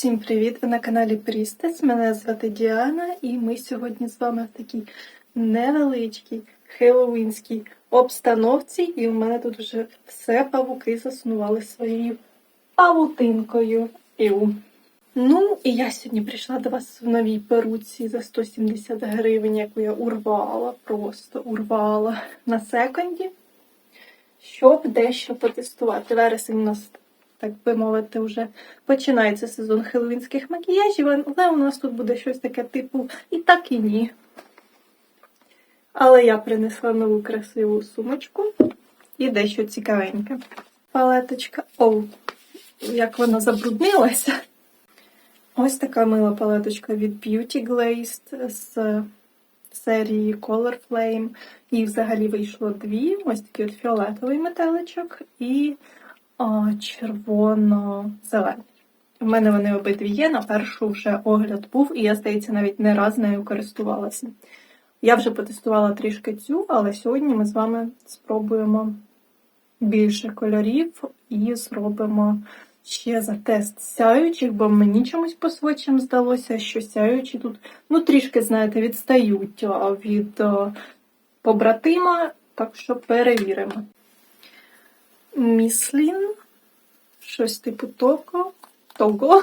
Всім привіт! Ви на каналі Прістес. Мене звати Діана, і ми сьогодні з вами в такій невеличкій хеллоуінській обстановці. І в мене тут вже все павуки заснували своєю павутинкою. Іу. Ну, і я сьогодні прийшла до вас в новій перуці за 170 гривень, яку я урвала, просто урвала на секонді, щоб дещо потестувати. Вересень у нас так би мовити, вже починається сезон хеллоуінських макіяжів, але у нас тут буде щось таке типу і так, і ні. Але я принесла нову красиву сумочку і дещо цікавеньке. Палеточка. Оу, як вона забруднилася. Ось така мила палеточка від Beauty Glazed з серії Color Flame. І взагалі вийшло дві. Ось такий от фіолетовий метеличок і червоно-зелений. У мене вони обидві є. На першу вже огляд був, і я, здається, навіть не раз нею користувалася. Я вже потестувала трішки цю, але сьогодні ми з вами спробуємо більше кольорів і зробимо ще за тест сяючих, бо мені чомусь по свочам здалося, що сяючі тут, ну, трішки, знаєте, відстають від побратима, так що перевіримо. Міслін, щось типу Токо, Того,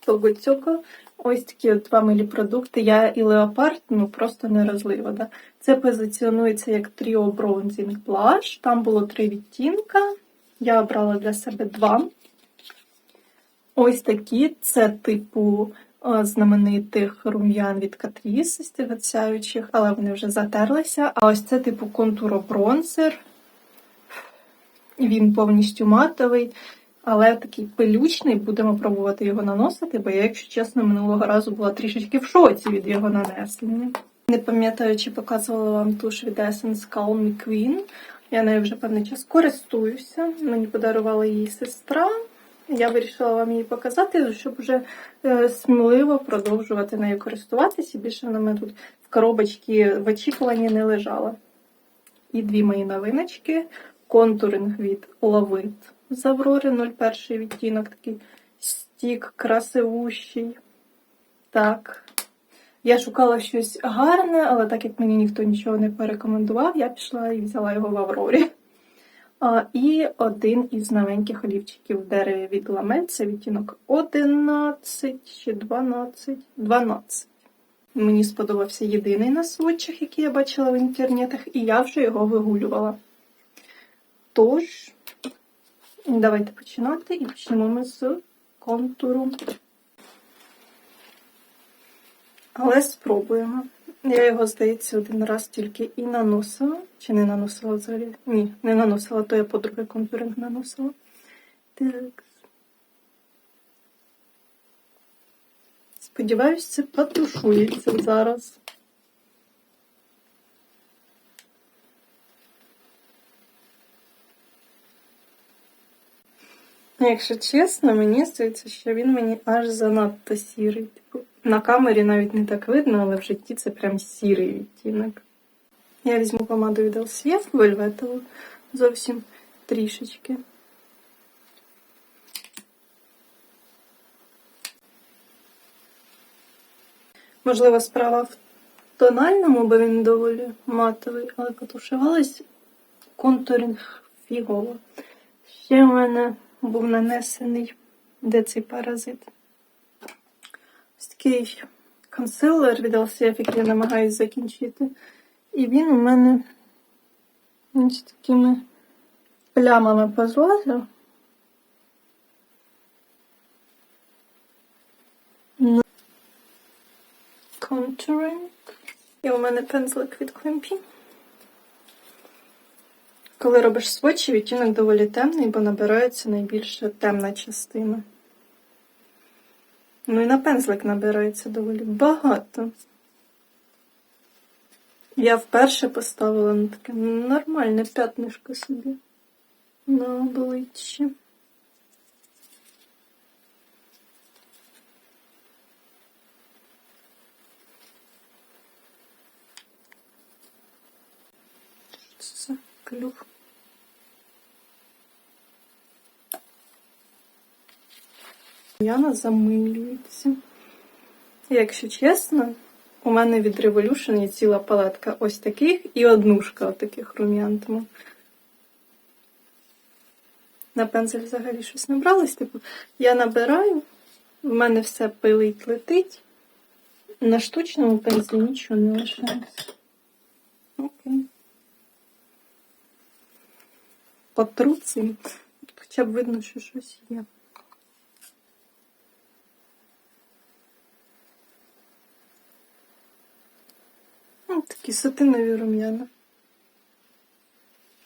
Того Цьоко. Ось такі от два милі продукти. Я і Леопард, ну просто не розлива. Да? Це позиціонується як Trio Bronzing Blush. Там було три відтінка. Я обрала для себе два. Ось такі це типу знаменитих рум'ян від Catrice, стягацяючих, але вони вже затерлися. А ось це типу контуро бронзер він повністю матовий, але такий пилючний, будемо пробувати його наносити, бо я, якщо чесно, минулого разу була трішечки в шоці від його нанесення. Не пам'ятаю, чи показувала вам туш від Essence Calm Queen. Я нею вже певний час користуюся. Мені подарувала її сестра. Я вирішила вам її показати, щоб вже е, сміливо продовжувати нею користуватися. Більше вона мене тут в коробочці в очікуванні не лежала. І дві мої новиночки контуринг від Лавит з Аврори 01 відтінок, такий стік красивущий. Так. Я шукала щось гарне, але так як мені ніхто нічого не порекомендував, я пішла і взяла його в Аврорі. А, І один із новеньких олівчиків в дереві від Ламель, це відтінок 11 чи 12. 12. Мені сподобався єдиний на сводчах, який я бачила в інтернетах, і я вже його вигулювала. Тож, давайте починати і почнемо ми з контуру. Але спробуємо. Я його, здається, один раз тільки і наносила. Чи не наносила взагалі? Ні, не наносила, то я по-друге контуринг наносила. Так. Сподіваюсь, це потушується зараз. Якщо чесно, мені здається, що він мені аж занадто сірий. Типу, на камері навіть не так видно, але в житті це прям сірий відтінок. Я візьму помаду від LCF вельветову зовсім трішечки. Можливо, справа в тональному, бо він доволі матовий, але потушувалась контуринг фігово. Ще в мене був нанесений, де цей паразит. Ось такий консилер від LCF, який я намагаюся закінчити. І він у мене ось такими плямами позлазив. Contouring. І у мене пензлик від Клемпі. Коли робиш сводчі, відтінок доволі темний, бо набирається найбільше темна частина. Ну і на пензлик набирається доволі багато. Я вперше поставила на таке нормальне п'ятнишко собі на обличчі. Це клюв. Яна замилюється. Якщо чесно, у мене від Revolution є ціла палетка ось таких і однушка таких рум'ян. Тому на пензель взагалі щось набралось. Типу, я набираю, в мене все пилить, летить. На штучному пензлі нічого не лишається. Окей. Потру. Хоча б видно, що щось є. Ну, такі сатинові рум'яна.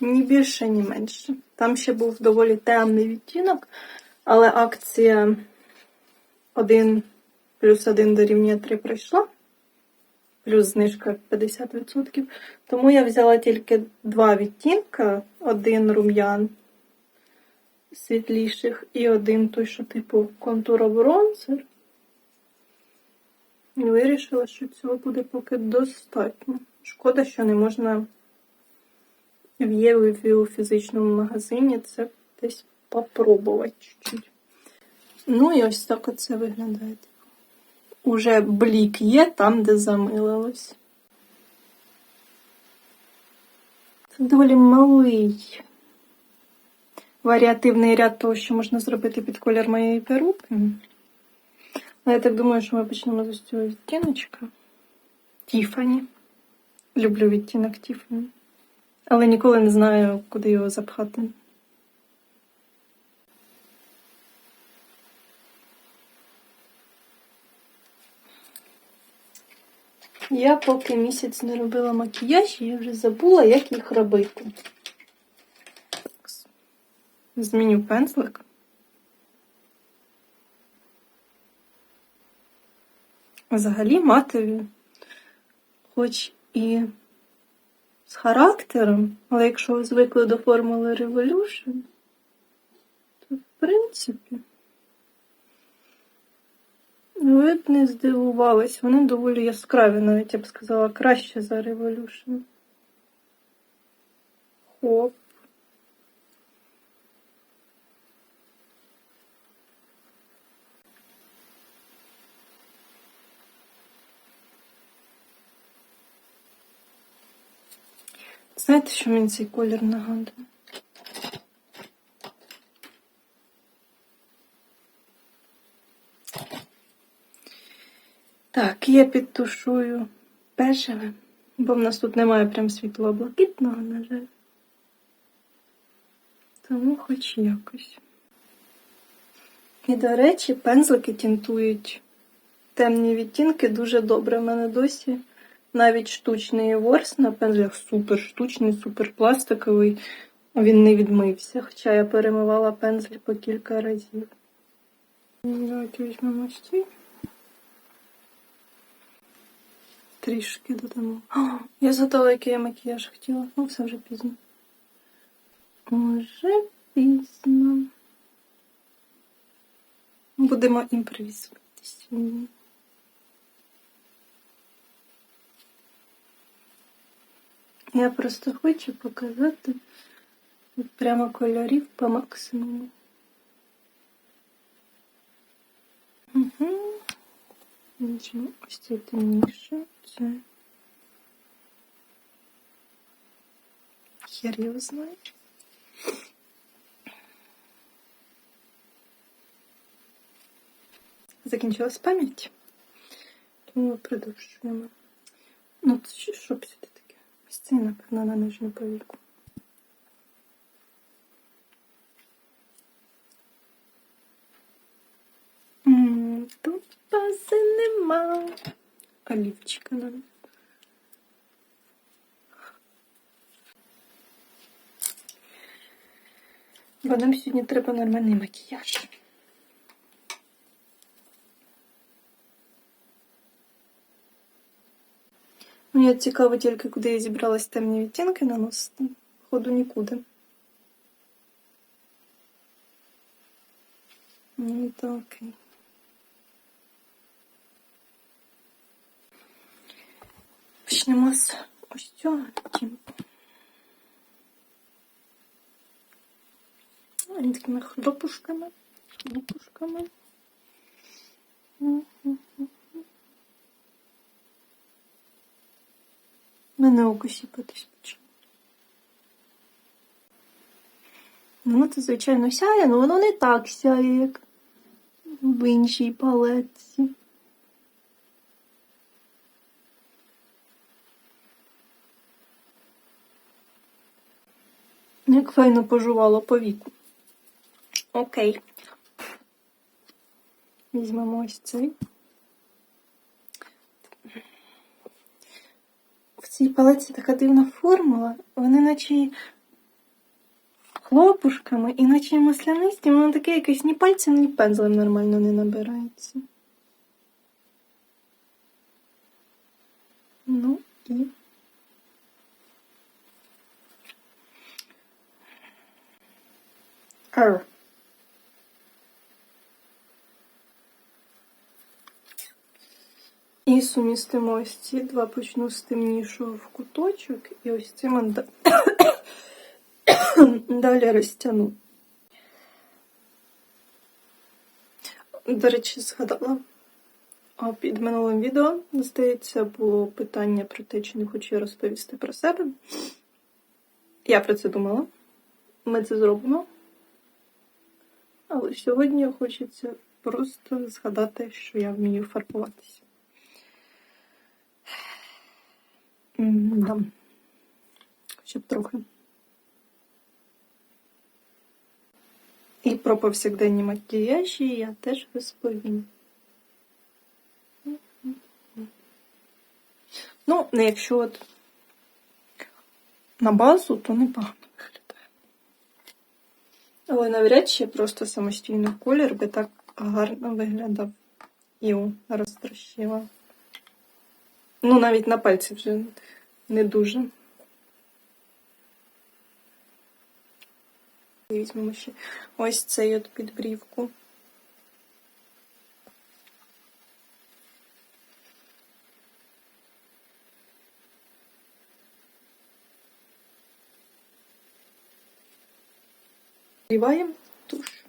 Ні більше, ні менше. Там ще був доволі темний відтінок, але акція 1 плюс 1 дорівнює 3 пройшла, плюс знижка 50%. Тому я взяла тільки два відтінка: один рум'ян світліших і один той, що типу контуро-бронзер. І вирішила, що цього буде поки достатньо. Шкода, що не можна в Єві у фізичному магазині це десь попробувати чуть-чуть. Ну і ось так оце виглядає. Уже блік є там, де замилилось. Це доволі малий варіативний ряд того, що можна зробити під колір моєї перуки. Ну, я так думаю, що ми почнемо з цього відтіночка. Тіфані. Люблю відтінок Тіфані. Але ніколи не знаю, куди його запхати. Я поки місяць не робила макіяж, я вже забула, як їх робити. Зміню пензлик. Взагалі матові, хоч і з характером, але якщо ви звикли до формули Revolution, то в принципі ви б не здивувались. Вони доволі яскраві, навіть я б сказала, краще за Revolution. Хоп. Знаєте, що мені цей колір нагадує? Так, я підтушую бежевим, бо в нас тут немає прям світло блакитного, на жаль. Тому хоч якось. І, до речі, пензлики тінтують темні відтінки дуже добре. У мене досі навіть штучний ворс на пензлях супер штучний, супер пластиковий. Він не відмився, хоча я перемивала пензлі по кілька разів. Давайте візьмемо стій. Трішки додамо. О, я згадала, який я макіяж хотіла. Ну, все вже пізно. Уже пізно. Будемо імпровізувати сьогодні. Я просто хочу показати прямо кольорів по максимуму. Угу. Нічого, ось це темніше, це. Хер його знає. Закінчилась пам'ять, тому продовжуємо. Ну, це що, сюди таке? Ось це, напевно, на нижню повіку. Олівчика нам. Бо нам сьогодні треба нормальний макіяж. Мені цікаво тільки, куди я зібралась темні відтінки наносити. Походу нікуди. Ну, то Почнемо з ось цього. Він такими хлопушками, хлопушками. Мене око сіпатись почало. Ну, ну, це, звичайно, сяє, але воно не так сяє, як в іншій палетці. Як файно пожувало по віку. Окей. Візьмемо ось цей. В цій палеці така дивна формула. Вони наче хлопушками, і наче маслянисті, воно таке якесь ні пальцем, ні пензлем нормально не набирається. Ну і. І сумістимо ось ці два, почну з темнішого в куточок, і ось цим далі розтягну. До речі, згадала. Під минулим відео, здається, було питання про те, чи не хочу я розповісти про себе. Я про це думала. Ми це зробимо. Але сьогодні хочеться просто згадати, що я вмію фарбуватися. Да. Хоча б трохи. І про повсякденні макіяжі я теж розповім. Ну, якщо от на базу, то непогано. Але навряд чи просто самостійний колір би так гарно виглядав. Іу, розтрощила. Ну, навіть на пальці вже не дуже. Візьмемо ще ось цей от підбрівку. Вливаємо туш.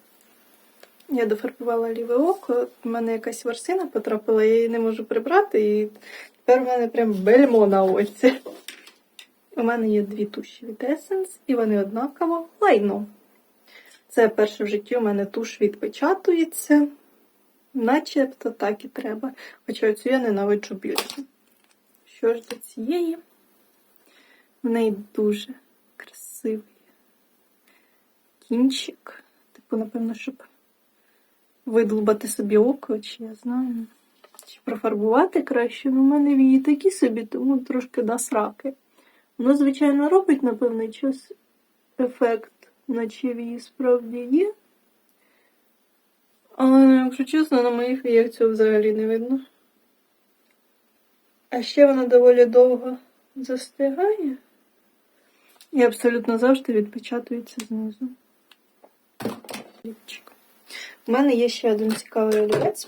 Я дофарбувала ліве око, в мене якась ворсина потрапила, я її не можу прибрати, і тепер в мене прям бельмо на оці. У мене є дві туші від Essence, і вони однаково лайно. Це перше в житті у мене туш відпечатується, начебто так і треба. Хоча цю я ненавиджу більше. Що ж до цієї? В неї дуже красивий кінчик. Типу, напевно, щоб видлубати собі око, чи я знаю. Чи профарбувати краще, ну в мене вії такі собі, тому трошки насраки. Воно, звичайно, робить на певний час ефект, наче вії справді є. Але, якщо чесно, на моїх віях цього взагалі не видно. А ще вона доволі довго застигає і абсолютно завжди відпечатується знизу. Ліпчик. У мене є ще один цікавий олівець.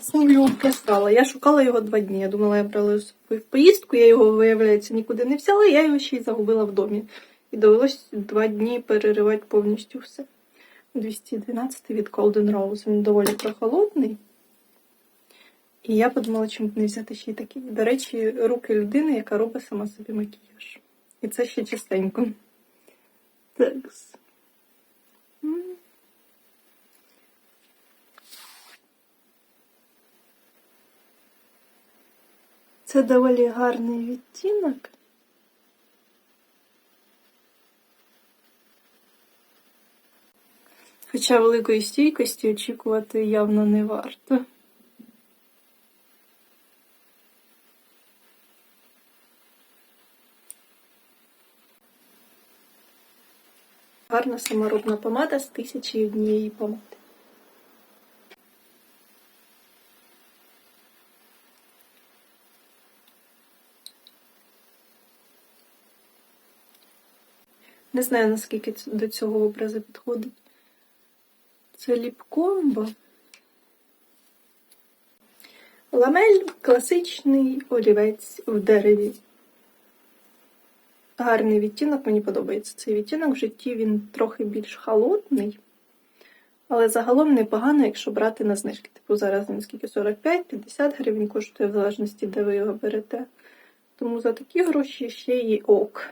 Сам його. Я шукала його два дні. Я думала, я брала в поїздку, я його, виявляється, нікуди не взяла, я його ще й загубила в домі. І довелось два дні переривати повністю все. 212 від Golden Rose. Він доволі прохолодний. І я подумала, чому б не взяти ще й такий. До речі, руки людини, яка робить сама собі макіяж. І це ще частенько. М. Це доволі гарний відтінок. Хоча великої стійкості очікувати явно не варто. Гарна саморобна помада з тисячі однієї помади. Не знаю, наскільки до цього образу підходить. Це ліпкомбо. Ламель класичний олівець в дереві. Гарний відтінок, мені подобається цей відтінок. В житті він трохи більш холодний, Але загалом непогано, якщо брати на знижки. Типу зараз він скільки 45-50 гривень коштує, в залежності, де ви його берете. Тому за такі гроші ще й ок.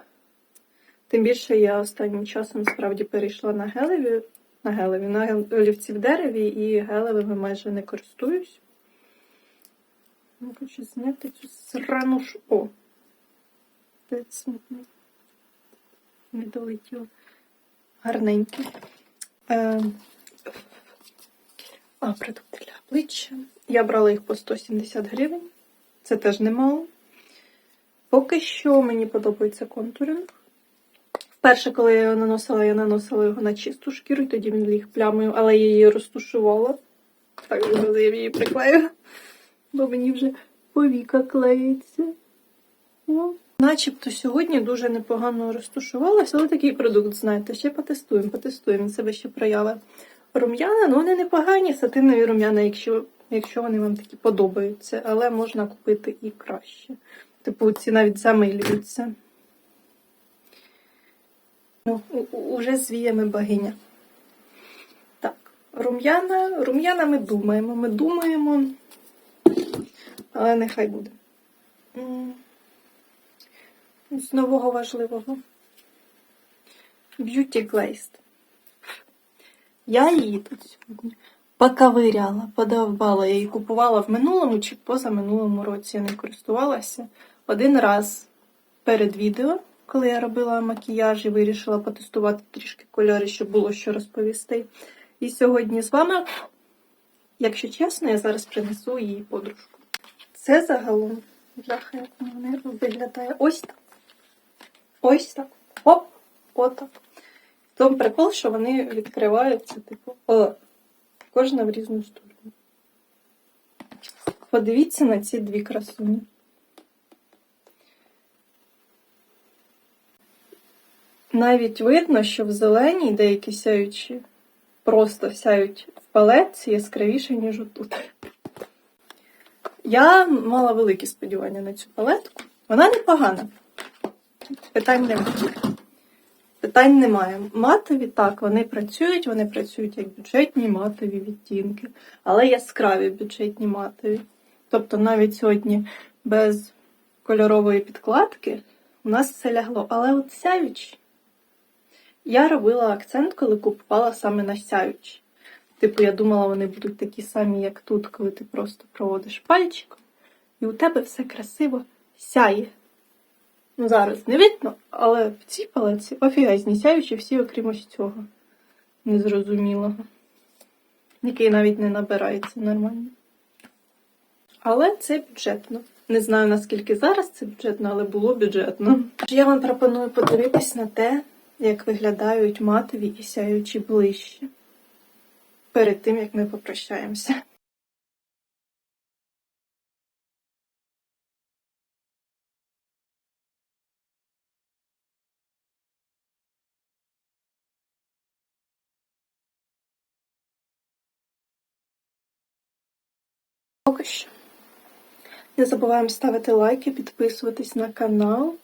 Тим більше я останнім часом справді перейшла на гелеві, на гелеві, на олівці в дереві, і гелевими майже не користуюсь. Ну, хочу зняти цю срану. О! Це не долетіло. Гарненький. Е, а, продукти для обличчя. Я брала їх по 170 гривень. Це теж немало. Поки що мені подобається контуринг. Вперше, коли я його наносила, я наносила його на чисту шкіру, і тоді він ліг плямою, але я її розтушувала. Так, я її приклею, бо мені вже повіка клеїться. О. Начебто сьогодні дуже непогано розтушувалася, але такий продукт, знаєте, ще потестуємо, потестуємо. Себе ще прояви рум'яна, ну вони непогані, сатинові рум'яна, якщо, якщо вони вам такі подобаються, але можна купити і краще. Типу, ці навіть замилюються. Ну, уже з віями богиня. Так, рум'яна. Рум'яна ми думаємо, ми думаємо, але нехай буде. З нового важливого. Beauty Glazed. Я її тут сьогодні поковиряла, подовбала. Я її купувала в минулому чи позаминулому році. Я не користувалася один раз перед відео, коли я робила макіяж і вирішила потестувати трішки кольори, щоб було що розповісти. І сьогодні з вами, якщо чесно, я зараз принесу її подружку. Це загалом, вона виглядає ось так. Ось так. Оп, отак. Тому прикол, що вони відкриваються, типу, кожна в різну сторону. Подивіться на ці дві красуні. Навіть видно, що в зеленій деякі сяючі просто сяють в палетці яскравіше, ніж отут. Я мала великі сподівання на цю палетку. Вона непогана. Питань немає. Питань немає. Матові так, вони працюють, вони працюють як бюджетні матові відтінки, але яскраві бюджетні матові. Тобто навіть сьогодні без кольорової підкладки у нас все лягло. Але от сяючі. Я робила акцент, коли купувала саме на сяючі. Типу, я думала, вони будуть такі самі, як тут, коли ти просто проводиш пальчиком, і у тебе все красиво сяє. Ну, зараз не видно, але в цій палеці офігезні сяючі всі, окрім ось цього незрозумілого, який навіть не набирається нормально. Але це бюджетно. Не знаю наскільки зараз це бюджетно, але було бюджетно. Я вам пропоную подивитись на те, як виглядають матові і сяючі ближче. Перед тим як ми попрощаємося. Поки що. Не забуваємо ставити лайки, підписуватись на канал,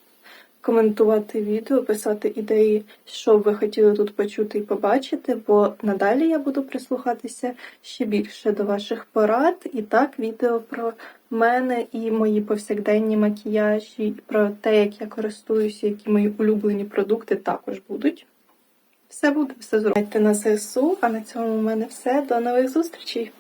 коментувати відео, писати ідеї, що ви хотіли тут почути і побачити, бо надалі я буду прислухатися ще більше до ваших порад. І так, відео про мене і мої повсякденні макіяжі, про те, як я користуюся, які мої улюблені продукти також будуть. Все буде, все зробите на ЗСУ, а на цьому у мене все. До нових зустрічей!